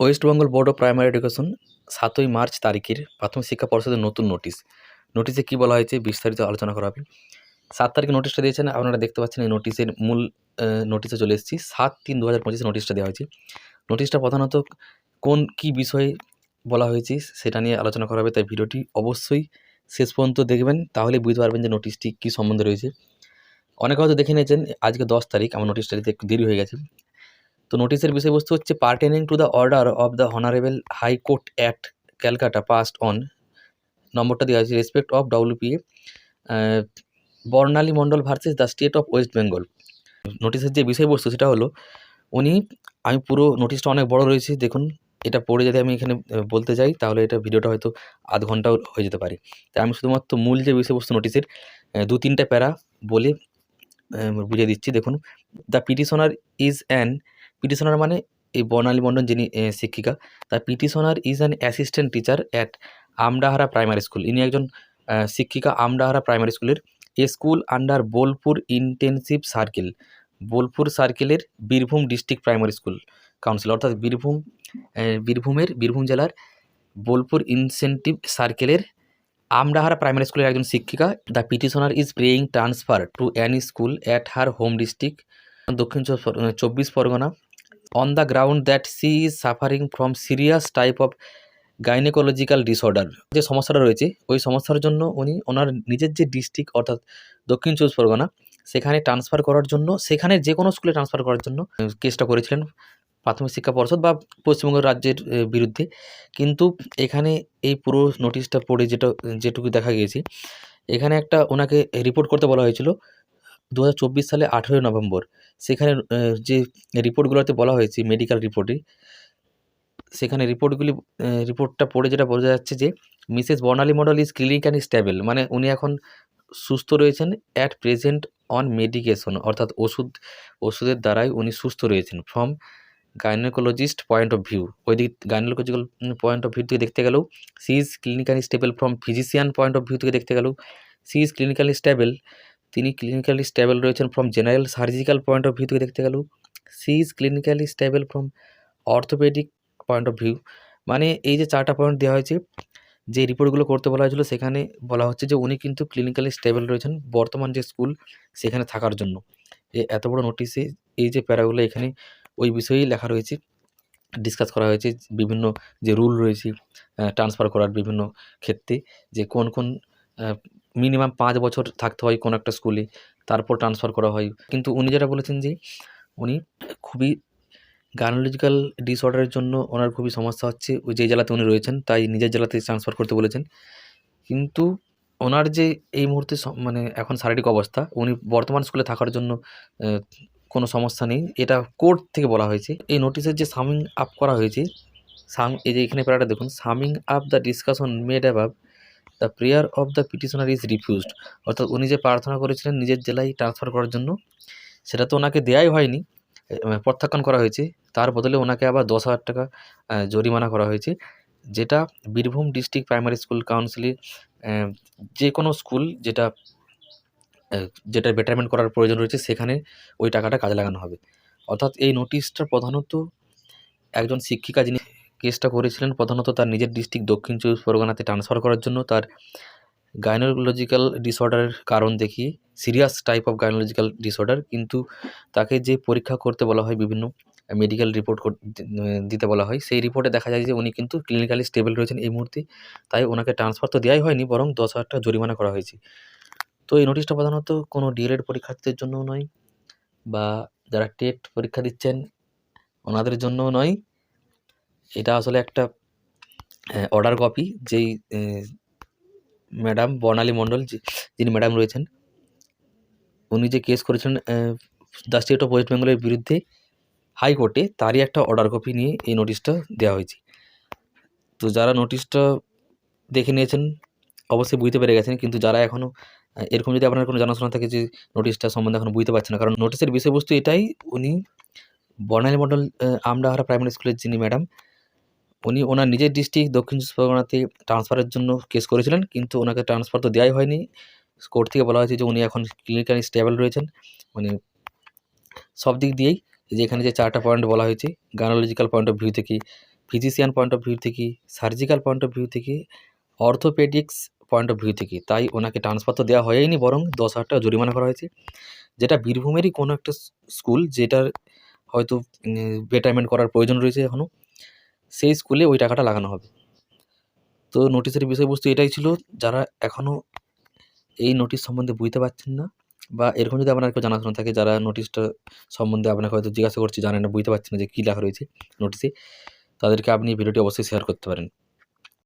West Bengal board of primary education সাতই March তারিখের প্রাথমিক শিক্ষা পর্ষদের নতুন নোটিশ। নোটিশে কী বলা হয়েছে বিস্তারিত আলোচনা করা হবে। সাত তারিখে নোটিশটা দিয়েছেন, আপনারা দেখতে পাচ্ছেন এই নোটিশের মূল নোটিশে চলে এসেছি। সাত তিন দু হাজার পঁচিশে নোটিশটা দেওয়া হয়েছে। নোটিশটা প্রধানত কোন কী বিষয়ে বলা হয়েছে সেটা নিয়ে আলোচনা করা হবে, তাই ভিডিওটি অবশ্যই শেষ পর্যন্ত দেখবেন তাহলে বুঝতে পারবেন যে নোটিশটি কী সম্বন্ধে রয়েছে। অনেকে হয়তো দেখে নিয়েছেন, আজকে দশ তারিখ, আমার নোটিশটা দিতে একটু দেরি হয়ে গেছে। তো নোটিশের বিষয়বস্তু হচ্ছে pertaining to the order of the honourable high court at Calcutta passed on নম্বরটা দেওয়া আছে respect of WPA Barnali Mondal versus the state of West Bengal নোটিশের যে বিষয়বস্তু সেটা হলো, উনি, আমি পুরো নোটিশটা অনেক বড় রয়েছে, দেখুন, এটা পড়ে যদি আমি এখানে বলতে যাই, তাহলে এটা ভিডিওটা হয়তো আধ ঘন্টাও হয়ে যেতে পারে। তাই আমি শুধুমাত্র মূল যে বিষয়বস্তু নোটিশের দু তিনটা প্যারা বলে বুঝিয়ে দিচ্ছি, দেখুন the petitioner is an petitioner মানে এই বর্ণালী মণ্ডল যিনি শিক্ষিকা the petitioner is an assistant teacher at Amdahara primary school. ইনি একজন শিক্ষিকা আমডাহারা প্রাইমারি স্কুলের a school under Bolpur intensive circle, Bolpur সার্কেলের Birbhum district primary school council, অর্থাৎ বীরভূম বীরভূমের, বীরভূম জেলার বোলপুর ইনসেন্টিভ সার্কেলের আমডাহারা প্রাইমারি স্কুলের একজন শিক্ষিকা। The petitioner is praying transfer to any school at her home district, Dakshin Chabbish Pargana. On the ground that she is suffering from serious type of gynaecological disorder যে সমস্যাটা রয়েছে, ওই সমস্যার জন্য উনি ওনার নিজের যে ডিস্ট্রিক্ট অর্থাৎ দক্ষিণ চব্বিশ পরগনা, সেখানে ট্রান্সফার করার জন্য, সেখানে যে কোনো স্কুলে ট্রান্সফার করার জন্য কেসটা করেছিলেন প্রাথমিক শিক্ষা পর্ষদ বা পশ্চিমবঙ্গ রাজ্যের বিরুদ্ধে। কিন্তু এখানে এই পুরো নোটিশটা পড়ে যেটা, যেটুকু দেখা গিয়েছে, এখানে একটা ওনাকে রিপোর্ট করতে বলা হয়েছিল দু হাজার চব্বিশ সালে আঠেরোই নভেম্বর, সেখানে যে রিপোর্টগুলোতে বলা হয়েছে মেডিকেল রিপোর্টে সেখানে রিপোর্টগুলি রিপোর্টটা পড়ে যেটা বোঝা যাচ্ছে যে Mrs Barnali Mondal is clinic and stable মানে উনি এখন সুস্থ রয়েছেন অ্যাট প্রেজেন্ট অন মেডিকেশন অর্থাৎ ওষুধ, ওষুধের দ্বারাই উনি সুস্থ রয়েছেন from gynaecologist point of view ওই দিক গাইনোকোলজিক্যাল পয়েন্ট অফ ভিউ থেকে দেখতে গেলেও she is clinically stable from physician point of view থেকে দেখতে গেলেও সি ইজ ক্লিনিক্যালি স্টেবল তিনি ক্লিনিক্যালি স্টেবল রয়েছেন from general surgical point of view থেকে দেখতে গেলেও। She is clinically stable from orthopaedic point of view মানে এই যে চারটা পয়েন্ট দেওয়া হয়েছে, যে রিপোর্টগুলো করতে বলা হয়েছিল, সেখানে বলা হচ্ছে যে উনি কিন্তু ক্লিনিক্যালি স্টেবল রয়েছেন বর্তমান যে স্কুল সেখানে থাকার জন্য। এত বড় নোটিশে এই যে প্যারাগুলো এখানে ওই বিষয়েই লেখা রয়েছে। ডিসকাস করা হয়েছে বিভিন্ন যে রুল রয়েছে ট্রান্সফার করার বিভিন্ন ক্ষেত্রে যে কোন কোন মিনিমাম পাঁচ বছর থাকতে হয় কোনো একটা স্কুলে তারপর ট্রান্সফার করা হয়। কিন্তু উনি যেটা বলেছেন যে, উনি খুবই গাইনোলজিক্যাল ডিসঅর্ডারের জন্য ওনার খুবই সমস্যা হচ্ছে, ওই যে জেলাতে উনি রয়েছেন, তাই নিজের জেলাতে ট্রান্সফার করতে বলেছেন। কিন্তু ওনার যে এই মুহূর্তে মানে এখন শারীরিক অবস্থা, উনি বর্তমান স্কুলে থাকার জন্য কোনো সমস্যা নেই। এটা কোর্ট থেকে বলা হয়েছে। এই নোটিশের যে সামিং আপ করা হয়েছে, সাম, এই যে এখানে প্যারাটা দেখুন summing up the discussion made above the prayer of the petitioner is refused. অর্থাৎ উনি যে প্রার্থনা করেছিলেন নিজের জেলায় ট্রান্সফার করার জন্য সেটা তো ওনাকে দেয়াই হয়নি প্রত্যাখ্যান করা হয়েছে। তার বদলে ওনাকে আবার দশ হাজার টাকা জরিমানা করা হয়েছে যেটা বীরভূম ডিস্ট্রিক্ট প্রাইমারি স্কুল কাউন্সিলে আহ, যে কোনো স্কুল যেটা যেটা বেটারমেন্ট করার প্রয়োজন রয়েছে সেখানে ওই টাকাটা কাজে লাগানো হবে। অর্থাৎ এই নোটিশটা প্রধানত একজন শিক্ষিকা যিনি কেসটা করেছিলেন প্রধানত তার নিজের ডিস্ট্রিক্ট দক্ষিণ চব্বিশ পরগনাতে ট্রান্সফার করার জন্য। তার গাইনোলজিক্যাল ডিসঅর্ডারের কারণ দেখিয়ে serious type of gynaecological disorder কিন্তু তাকে যে পরীক্ষা করতে বলা হয় বিভিন্ন মেডিকেল রিপোর্ট দিতে বলা হয়, সেই রিপোর্টে দেখা যায় যে উনি কিন্তু ক্লিনিক্যালি স্টেবল রয়েছেন এই মুহূর্তে, তাই ওনাকে ট্রান্সফার তো দেওয়াই হয়নি, বরং দশ হাজার টাকা জরিমানা করা হয়েছে। তো এই নোটিশটা প্রধানত কোনো ডিএলএড পরীক্ষার্থীদের জন্যও নয়, বা যারা টেট পরীক্ষা দিচ্ছেন, ওনাদের জন্যও নয় এটা আসলে একটা অর্ডার কপি যেই ম্যাডাম বর্ণালী মণ্ডল যিনি ম্যাডাম রয়েছেন, উনি যে কেস করেছেন দ্য স্টেট অফ ওয়েস্ট বেঙ্গলের বিরুদ্ধে হাইকোর্টে তারই একটা অর্ডার কপি নিয়ে এই নোটিশটা দেওয়া হয়েছে। তো যারা নোটিশটা দেখে নিয়েছেন, অবশ্যই বুঝতে পেরে গেছেন, কিন্তু যারা এখনও এরকম যদি আপনার কোনো জানাশোনা থাকে যে নোটিশটা সম্বন্ধে এখনও বুঝতে পারছেন না, কারণ নোটিশের বিষয়বস্তু এটাই, উনি বর্ণালী মণ্ডল আমডাহারা প্রাইমারি স্কুলের যিনি ম্যাডাম উনি ওনার নিজের ডিস্ট্রিক্ট দক্ষিণ চব্বিশ পরগনাতে ট্রান্সফারের জন্য কেস করেছিলেন, কিন্তু ওনাকে ট্রান্সফার তো দেওয়াই হয়নি। কোর্ট থেকে বলা হয়েছে যে উনি এখন ক্লিনিক্যালি স্টেবল রয়েছেন। মানে সব দিক দিয়েই যে এখানে যে চারটা পয়েন্ট বলা হয়েছে গানোলজিক্যাল পয়েন্ট অফ ভিউ থেকে ফিজিশিয়ান পয়েন্ট অফ ভিউ থেকে সার্জিক্যাল পয়েন্ট অফ ভিউ থেকে অর্থোপেডিক্স পয়েন্ট অফ ভিউ থেকে। তাই ওনাকে ট্রান্সফার তো দেওয়া হয়নি বরং দশ হাজার টাকা জরিমানা করা হয়েছে। যেটা বীরভূমেরই কোনো একটা স্কুল যেটার হয়তো বেটারমেন্ট করার প্রয়োজন রয়েছে এখনও সেই স্কুলে ওই টাকাটা লাগানো হবে। তো নোটিশের বিষয়বস্তু এটাই ছিল, যারা এখনও এই নোটিশ সম্বন্ধে বুঝতে পারছেন না বা এরকম যদি আপনার কেউ জানাশোনা থাকে, যারা নোটিশটা সম্বন্ধে আপনাকে হয়তো জিজ্ঞাসা করছি, জানেন না, বুঝতে পারছেন না যে কী লেখা রয়েছে নোটিশে তাদেরকে আপনি ভিডিওটি অবশ্যই শেয়ার করতে পারেন।